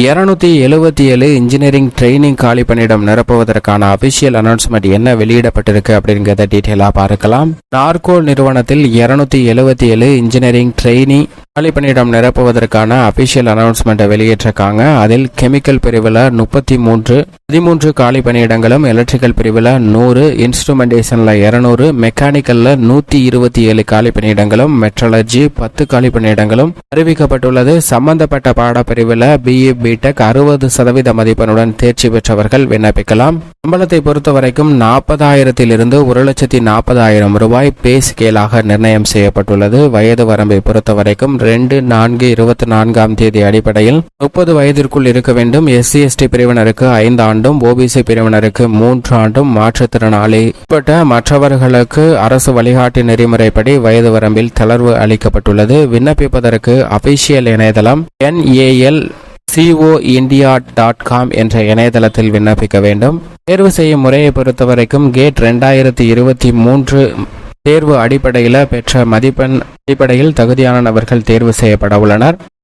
இருநூத்தி எழுபத்தி ஏழு இன்ஜினியரிங் ட்ரைனிங் காலி பணியிடம் நிரப்புவதற்கான அபிஷியல் அனௌன்ஸ்மெண்ட் என்ன வெளியிடப்பட்டிருக்கு அப்படிங்கிறத டீட்டெயிலாக பார்க்கலாம். நார்கோ நிறுவனத்தில் இருநூத்தி எழுபத்தி ஏழு இன்ஜினியரிங் ட்ரைனிங் காலி பணியிடம் நிரப்புவதற்கான அபிஷியல் அனௌன்ஸ்மெண்ட்டை வெளியிட்டிருக்காங்க. அதில் கெமிக்கல் பிரிவில் முப்பத்தி மூன்று பதிமூன்று காலி பணியிடங்களும் எலக்ட்ரிக்கல் பிரிவில் நூறு இன்ஸ்ட்ருமெண்டேஷனில் இரநூறு மெக்கானிக்கலில் நூற்றி இருபத்தி ஏழு காலி பணியிடங்களும் மெட்ரலஜி பத்து காலி பணியிடங்களும். அறிவிக்கப்பட்டுள்ளது சம்பந்தப்பட்ட பாடப்பிரிவில் பிஇ பிடெக் அறுபது சதவீத மதிப்பெண்ணுடன் தேர்ச்சி பெற்றவர்கள் விண்ணப்பிக்கலாம். சம்பளத்தை பொறுத்த வரைக்கும் நாற்பதாயிரத்திலிருந்து ஒரு லட்சத்தி நாற்பதாயிரம் ரூபாய் பே ஸ்கேலாக நிர்ணயம் செய்யப்பட்டுள்ளது. வயது வரம்பை பொறுத்த வரைக்கும் ரெண்டு நான்கு இருபத்தி நான்காம் தேதி அடிப்படையில் முப்பது வயதிற்குள் இருக்க வேண்டும். எஸ்சி எஸ்டி பிரிவினருக்கு ஐந்து ஆண்டும் ஓபிசி பிரிவினருக்கு மூன்று ஆண்டும் மாற்றுத்திறனாளி உட்பட்ட மற்றவர்களுக்கு அரசு வழிகாட்டு நெறிமுறைப்படி வயது வரம்பில் தளர்வு அளிக்கப்பட்டுள்ளது. விண்ணப்பிப்பதற்கு அபிஷியல் இணையதளம் N A L C O India dot com என்ற இணையதளத்தில் விண்ணப்பிக்க வேண்டும். தேர்வு செய்யும் முறையை பொறுத்தவரைக்கும் கேட் ரெண்டாயிரத்தி இருபத்தி மூன்று தேர்வு அடிப்படையில் பெற்ற மதிப்பெண் அடிப்படையில் தகுதியான நபர்கள் தேர்வு செய்யப்பட உள்ளனர்.